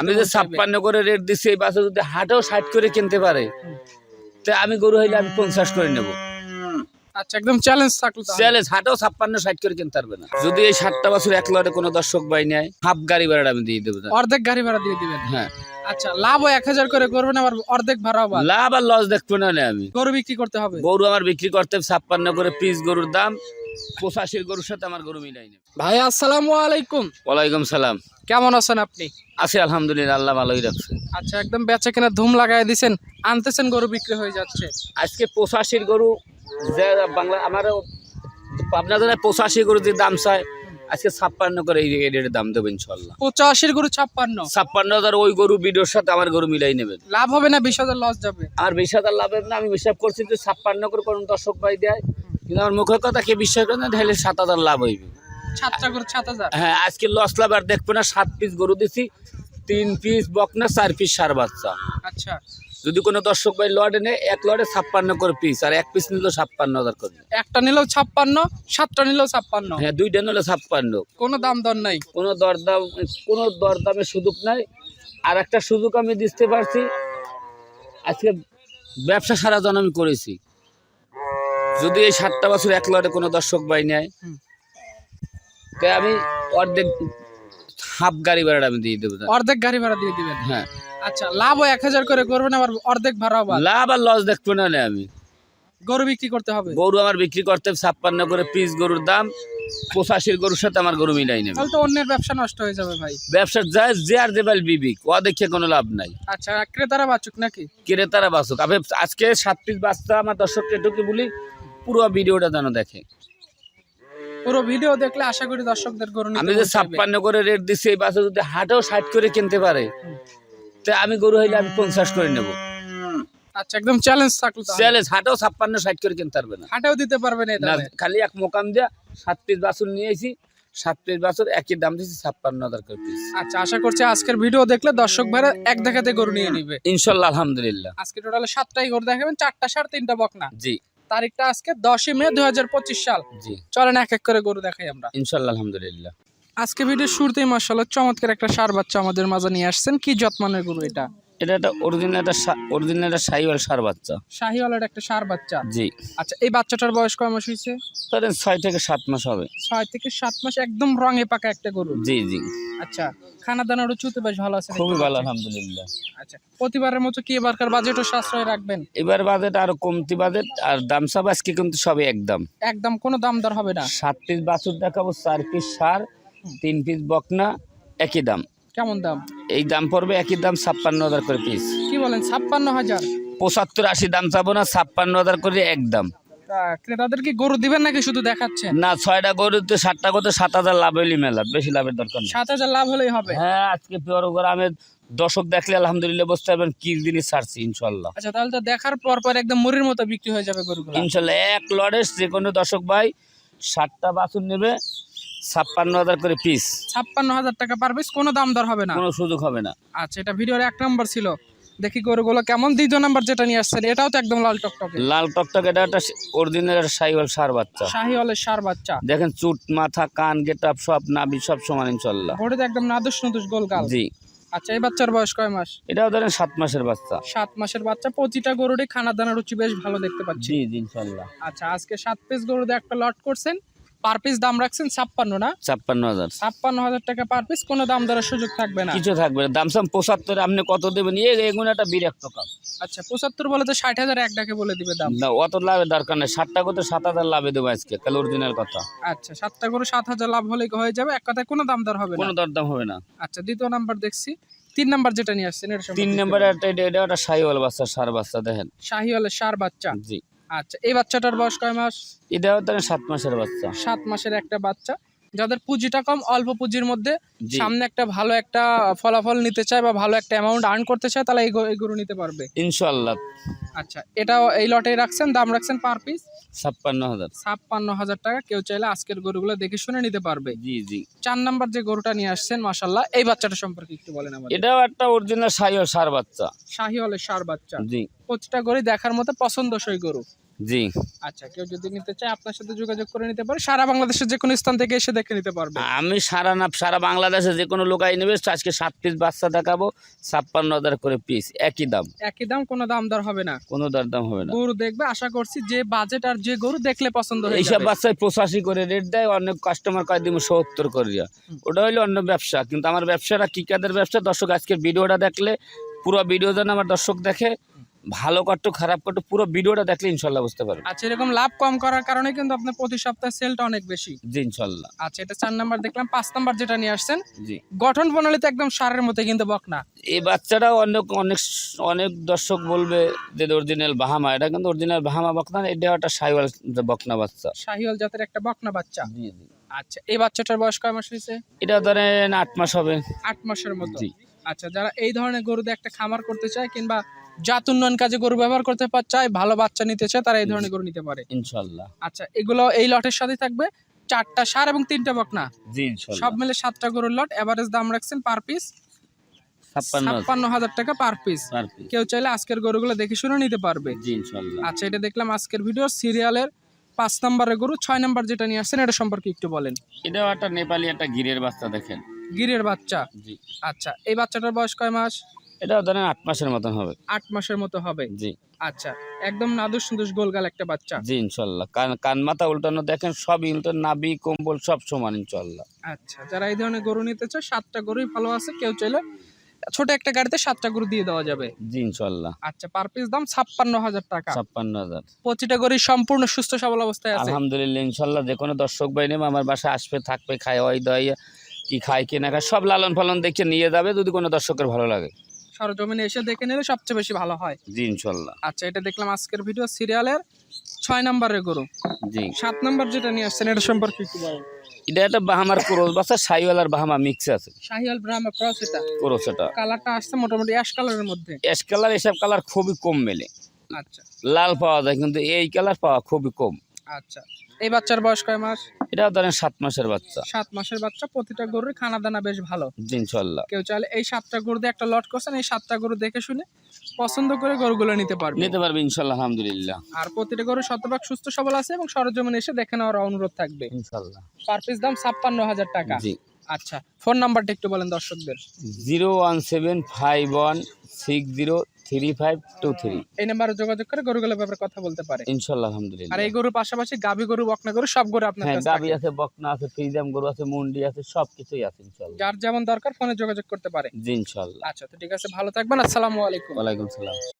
আমি যে ছাপ্পান্ন করে রেট দিচ্ছি এই বাসে যদি হাটেও ষাট করে কিনতে পারে তো আমি গরু হইলে আমি পঞ্চাশ করে নেব। আচ্ছা একদম চ্যালেঞ্জ থাকল চ্যালেঞ্জ হাটেও ছাপ্পান্ন ষাট করে কিনতে পারবে না। যদি এই ষাটটা বছর এক লড়ে কোনো দর্শক বাই নেয় হাফ গাড়ি ভাড়া আমি দিয়ে দেবো অর্ধেক গাড়ি ভাড়া দিয়ে দিবেন? হ্যাঁ। আচ্ছা লাভও এক হাজার করে করবেন আবার অর্ধেক বাদ লাভ আর লস দেখব না নে আমি। গরু বিক্রি করতে হবে? গরু আমার বিক্রি করতে ছাপ্পান্ন করে পিস গরুর দাম পঁচাশির গরুর সাথে আমার গরু মিলাই নেবে। ভাই আসসালামু আলাইকুম। ওয়ালাইকুম সালাম। কেমন আছেন আপনি? আছি আলহামদুলিল্লাহ আল্লাহ ভালোই রাখছে। আচ্ছা একদম বেচা কেনা ধুম লাগাই দিছেন আনতেছেন গরু বিক্রি হয়ে যাচ্ছে। আজকে পঁচাশির গরু যে বাংলা আমার পাবনা জেলায় পঁচাশি গরু যে দাম চায় আজকে ছাপ্পান্ন করে এই রেটের দাম দেবো ইনশাল্লাহ পঁচাশির গরু ছাপ্পান্ন? ছাপ্পান্ন হাজার ওই গরু ভিডিওর সাথে আমার গরু মিলাই নেবেন লাভ হবে না বিশ হাজার লস যাবে। আমার বিশ হাজার লাভের না আমি হিসাব করছি যে ছাপ্পান্ন করে কোন দর্শক ভাই দেয় কিন্তু আমার মুখের কথা কে বিশ্বাস করে না? তাহলে সাত হাজার লাভ হইবে। হ্যাঁ আজকে লস লাভ আর দেখবে না সাত পিস গরু দিছি তিন পিস বকনা চার পিস সার বাচ্চা। আচ্ছা। যদি কোনো দর্শক ভাই লড়ে নেয় এক লড়ে ছাপ্পান্ন করে পিস আর এক পিস নিল ছাপ্পান্ন হাজার করে একটা নিলেও ছাপ্পান্ন সাতটা নিলেও ছাপ্পান্ন? হ্যাঁ দুইটা নিলে ছাপ্পান্ন। কোনো দাম দর নাই? কোনো দরদাম কোনো দরদামের সুযোগ নাই। আর একটা সুযোগ আমি দিতে পারছি আজকে ব্যবসা সারা জন আমি করেছি। যদি এই সাতটা বছর এক লড়ে কোনো দর্শক বাই নেয়। তাই আমি অর্ধেক হাফ গাড়ি ভাড়া আমি দিয়ে দেবো অর্ধেক গাড়ি ভাড়া দিয়ে দিবেন? হ্যাঁ। আচ্ছা লাভও এক হাজার করে করবেন আবার অর্ধেক ভাড়াও লাভ আর লস দেখব না আমি। গরু বিক্রি করতে হবে? গরু আমার বিক্রি করতে ছাপ্পান্ন করে পিস গরুর দাম পঁচাশির গরুর সাথে আমার গরু মিলাই নেবে। তাহলে তো অন্যের ব্যবসা নষ্ট হয়ে যাবে ভাই। ব্যবসার যায় যে আর যে বেল বিবিক ও দেখে কোনো লাভ নাই। আচ্ছা ক্রেতারা বাচুক নাকি? ক্রেতারা বাসুক আপনি আজকে সাত পিস বাচ্চা আমার দর্শককে এটুকু বলি? পুরো ভিডিওটা যেন দেখে। পুরো ভিডিও দেখলে আশা করি দর্শকদের গরু আমি যে ছাপ্পান্ন করে রেট দিচ্ছি এই বাসে যদি হাটেও ষাট করে কিনতে পারে তো আমি গরু হইলে আমি পঞ্চাশ করে নেব। আচ্ছা একদম চ্যালেঞ্জ থাকল চ্যালেঞ্জ হাটেও ছাপ্পান্ন ষাট করে কিনতে পারবে না। হাটেও দিতে পারবেন না খালি এক মোকাম দিয়া সাত পিস সাত পিস বাছুর একই দাম দিচ্ছি ছাপ্পান্ন হাজার করে পিস আচ্ছা আশা করছি আজকের ভিডিও দেখলে দর্শক ভাইরা এক দেখাতে গরু নিয়ে নিবে। ইনশাল্লাহ আলহামদুলিল্লাহ। আজকে টোটালে সাতটাই গরু দেখাবেন চারটা সার তিনটা বকনা। জি। তারিখটা আজকে দশই মে দুই হাজার পঁচিশ সাল। জি। চলেন এক এক করে গরু দেখাই আমরা। ইনশাল্লাহ আলহামদুলিল্লাহ। আজকে ভিডিও শুরুতেই মার্শাল্লাহ চমৎকার একটা সার বাচ্চা আমাদের মাঝে নিয়ে আসছেন। কি যত্মানের গরু এটা। এটা একটা অরিজিনাল একটা অরিজিনাল একটা সাইওয়াল সার বাচ্চা। শাহিওয়ালের একটা সার বাচ্চা? জি। আচ্ছা এই বাচ্চাটার বয়স কয় মাস হয়েছে? ধরেন ছয় থেকে সাত মাস হবে। ছয় থেকে সাত মাস একদম রঙে পাকা একটা গরু। জি জি। আচ্ছা খানা দানা রুচুতে বেশ ভালো আছে খুবই ভালো আলহামদুলিল্লাহ। আচ্ছা প্রতিবারের মতো কি এবারকার বাজেটও সাশ্রয় রাখবেন? এবার বাজেট আরও কমতি বাজেট আর দাম সব আজকে কিন্তু সবই একদম। একদম কোনো দাম দর হবে না। সাত পিস বাছুর দেখাবো চার পিস সার তিন পিস বকনা একই দাম। কেমন দাম? এই দাম পড়বে একই দাম ছাপ্পান্ন হাজার করে পিস কি বলেন ছাপ্পান্ন হাজার? পঁচাত্তর আশি দাম চাবো না ছাপ্পান্ন হাজার করে একদম তা ক্রেতাদের কি গরু দিবেন নাকি শুধু দেখাচ্ছেন? না ছয়টা গরুতে সাতটা গরুতে সাত হাজার লাভ হইলি মেলা বেশি লাভের দরকার নেই। সাত হাজার লাভ হলেই হবে? হ্যাঁ আজকে পিওর গ্রামের দর্শক দেখলে আলহামদুলিল্লাহ বুঝতে পারবেন কি জিনিস ছাড়ছি ইনশাল্লাহ আচ্ছা তাহলে তো দেখার পর পর একদম মুড়ির মতো বিক্রি হয়ে যাবে গরুগুলো। ইনশাল্লাহ এক লড়ে যে কোনো দর্শক ভাই সাতটা বাছুর নেবে ছাপ্পান্ন হাজার করে পিস ছাপ্পান্ন হাজার টাকা পার পিস কোনো দাম দর হবে না। কোনো সুযোগ হবে না। আচ্ছা এটা ভিডিওর এক নম্বর ছিল। দেখি গরুগুলো কেমন দ্বিতীয় নাম্বার যেটা নিয়ে আসছেন এটাও তো একদম লাল টকটকে। লাল টকটক এটা একটা অরিজিনাল সাইওয়াল সার বাচ্চা। শাহিওয়ালের সার বাচ্চা। দেখেন চুট মাথা কান গেট আপ সব নাবি সব সমান ইনশাল্লাহ। বডিতে একদম নাদুস নদুস গোল গাল। জি। আচ্ছা এই বাচ্চার বয়স কয় মাস? এটাও ধরেন সাত মাসের বাচ্চা। সাত মাসের বাচ্চা প্রতিটা গরুরই খানা দানা রুচি বেশ ভালো দেখতে পাচ্ছি। জি জি ইনশাল্লাহ। আচ্ছা আজকে সাত পিস গরুতে একটা লট করছেন। পার পিস দাম রাখছেন ছাপ্পান্ন না? ছাপ্পান্ন হাজার। ছাপ্পান্ন হাজার টাকা পার পিস কোনো দাম দরের সুযোগ থাকবে না। কিছু থাকবে না। দাম সাম পঁচাত্তর আপনি কত দেবেন? এ এগুলো একটা বিরক্ত কাম আচ্ছা পঁচাত্তর বলে তো ষাট হাজার এক ডাকে বলে দিবে দাম। না অত লাভের দরকার নেই। সাত হাজার লাভে দেবো আজকে কাল অরিজিনাল কথা। আচ্ছা সাতটা গরু সাত হাজার লাভ হলে হয়ে যাবে। এক কথায় কোনো দাম দর হবে না। কোনো দরদাম হবে না। আচ্ছা দ্বিতীয় নাম্বার দেখছি। তিন নাম্বার যেটা নিয়ে আসছেন তিন নম্বরে একটা এটা এটা একটা সাইওয়াল বাচ্চা সার বাচ্চা দেখেন। শাহিওয়ালের সার বাচ্চা। জি। আচ্ছা এই বাচ্চাটার বয়স কয় মাস? এটা ধরেন সাত মাসের বাচ্চা। সাত মাসের একটা বাচ্চা। যাদের পুঁজিটা কম অল্প পুঁজির মধ্যে সামনে একটা ভালো একটা ফলাফল নিতে চায় বা ভালো একটা অ্যামাউন্ট আর্ন করতে চায় তাহলে এই গরু- নিতে পারবে। ইনশাল্লাহ আচ্ছা এটাও এই লটে রাখছেন দাম রাখছেন পার পিস ছাপ্পান্ন হাজার। ছাপ্পান্ন হাজার টাকা কেউ চাইলে আজকের গরুগুলো দেখে শুনে নিতে পারবে। জি জি। চার নাম্বার যে গরুটা নিয়ে আসছেন মাসাল্লাহ এই বাচ্চাটা সম্পর্কে একটু বলেন আমাদের। এটাও একটা অরিজিনাল সাইওয়াল সার বাচ্চা। শাহিওয়ালের সার বাচ্চা। জি। প্রতিটা গরু দেখার মতো পছন্দসই গরু। জি। আচ্ছা কেউ যদি নিতে চায় আপনার সাথে যোগাযোগ করে নিতে পারে। সারা বাংলাদেশের যে কোনো স্থান থেকে এসে দেখে নিতে পারবে। আমি সারা না সারা বাংলাদেশে যে কোনো লোকাই নেবে আজকে সাত পিস বাচ্চা দেখাবো ছাপ্পান্ন হাজার করে পিস একই দাম। একই দাম কোনো দাম দর হবে না। কোনো দরদাম হবে না। গরু দেখবে আশা করছি যে বাজেট আর যে গরু দেখলে পছন্দ হয়ে এইসব বাচ্চায় পঁচাশি করে রেট দেয় অনেক কাস্টমার কয় দিব সত্তর করিয়া। ওটা হলো অন্য ব্যবসা কিন্তু আমার ব্যবসাটা কি কাদের ব্যবসা? দর্শক আজকের ভিডিওটা দেখলে পুরো ভিডিও যেন আমার দর্শক দেখে ভালো কাট্টু খারাপ কাট্টু পুরো ভিডিওটা দেখলে ইনশাল্লাহ বুঝতে পারবে। আচ্ছা এরকম লাভ কম করার কারণে কিন্তু আপনার প্রতি সপ্তাহে সেলটা অনেক বেশি। জি ইনশাল্লাহ। আচ্ছা এটা চার নাম্বার দেখলাম পাঁচ নাম্বার যেটা নিয়ে আসছেন জি। গঠন প্রণালী তো একদম সারের মতো কিন্তু বকনা। এই বাচ্চাটাও অনেক অনেক অনেক দর্শক বলবে যে অরিজিনাল বাহামা এটা কিন্তু অরিজিনাল বাহামা বকনা না, এটা একটা সাইওয়াল বকনা বাচ্চা। শাহিওয়াল জাতের একটা বকনা বাচ্চা। জি জি। আচ্ছা এই বাচ্চাটার বয়স কয় মাস হয়েছে? এটা ধরেন আট মাস হবে। আট মাসের মতো। জি। আচ্ছা যারা এই ধরনের গরুদের একটা খামার করতে চায় কিংবা জাত উন্নয়ন কাজে গরু ব্যবহার করতে চায় ভালো বাচ্চা নিতে চায় তারা এই ধরনের গরু নিতে পারে। ইনশাল্লাহ। আচ্ছা এগুলো এই লটের সাথে থাকবে চারটা সার এবং তিনটা বকনা। জি ইনশাল্লাহ। সব মিলে সাতটা গরুর লট এভারেজ দাম রাখছেন পার পিস ছাপ্পান্ন হাজার। টাকা পার পার পিস কেউ চাইলে আজকের গরুগুলো দেখে শুনে নিতে পারবে। জি ইনশাল্লাহ। আচ্ছা এটা দেখলাম আজকের ভিডিও সিরিয়ালের পাঁচ নম্বরের গরু ছয় নম্বর যেটা নিয়ে আসছেন এটা সম্পর্কে একটু বলেন। এটাও একটা নেপালি একটা গিরের বাচ্চা দেখেন। গিরের বাচ্চা। জি। আচ্ছা এই বাচ্চাটার বয়স কয় মাস? এটাও ধরেন আট মাসের মতন হবে। আট মাসের মতো হবে? জি। আচ্ছা একদম নাদুস সুন্দর গোলগাল একটা বাচ্চা। জি ইনশাল্লাহ। কান কান মাথা উল্টানো দেখেন সব উল্টো নাবি কম্বল সব সমান ইনশাল্লাহ। আচ্ছা যারা এই ধরনের গরু নিতে চায় সাতটা গরুই ভালো আছে। কেউ চাইলে ছোট একটা গাড়িতে সাতটা গরু দিয়ে দেওয়া যাবে। জি ইনশাল্লাহ। আচ্ছা পার পিস দাম ছাপ্পান্ন হাজার টাকা। ছাপ্পান্ন হাজার। প্রতিটা গরুই সম্পূর্ণ সুস্থ সবল অবস্থায় আছে। আলহামদুলিল্লাহ ইনশাল্লাহ যে কোনো দর্শক ভাই নেবে আমার বাসায় আসবে থাকবে খায় ওই দয় কি খায় কি না খায় সব লালন পালন দেখে নিয়ে যাবে যদি কোনো দর্শকের ভালো লাগে। সরজমিনে এসে দেখে নিলে সবচেয়ে বেশি ভালো হয়। জি ইনশাল্লাহ। আচ্ছা এটা দেখলাম আজকের ভিডিও সিরিয়ালের ছয় নম্বরের গরু। জি। সাত নম্বর যেটা নিয়ে আসছেন এটা সম্পর্কে একটু বলেন। এটা একটা বাহামার বাচ্চা আর বাহামা মিক্স আছে। ক্রস এটা। কালারটা আসছে মোটামুটি অ্যাশ কালারের মধ্যে। অ্যাশ কালার এসব কালার খুবই কম মেলে। আচ্ছা। লাল পাওয়া যায় কিন্তু এই কালার পাওয়া খুবই কম। আচ্ছা। এই বাচ্চার বয়স কয় মাস? এটা ধরেন সাত মাসের বাচ্চা। সাত মাসের বাচ্চা প্রতিটা গরুর খানা দানা বেশ ভালো। ইনশাল্লাহ। কেউ চাইলে এই সাতটা গরু দিয়ে একটা লট করছেন এই সাতটা গরু দেখে শুনে পছন্দ করে গরুগুলো নিতে পারবে। নিতে পারবে ইনশাল্লাহ আলহামদুলিল্লাহ। আর প্রতিটা গরু শতভাগ সুস্থ সবল আছে এবং সরজমিনে এসে দেখে নেওয়ার অনুরোধ থাকবে। ইনশাল্লাহ। পার পিস দাম ছাপ্পান্ন হাজার টাকা। জি। আচ্ছা ফোন নাম্বারটা একটু বলেন দর্শকদের। Zero one seven five one six zero three five two three. এই নাম্বারে যোগাযোগ করে গরুগুলোর ব্যাপারে কথা বলতে পারে। ইনশাল্লাহ আর এই গরুর পাশাপাশি গাভী গরু বকনা গরু সব গরু আপনার হ্যাঁ গাবি আছে বকনা আছে ফ্রিজাম গরু আছে মুন্ডি আছে সব কিছুই আছে ইনশাল্লাহ। যার যেমন দরকার ফোনে যোগাযোগ করতে পারে। জি ইনশাল্লাহ। আচ্ছা তো ঠিক আছে ভালো থাকবেন আসসালামু আলাইকুম। ওয়ালাইকুম সালাম।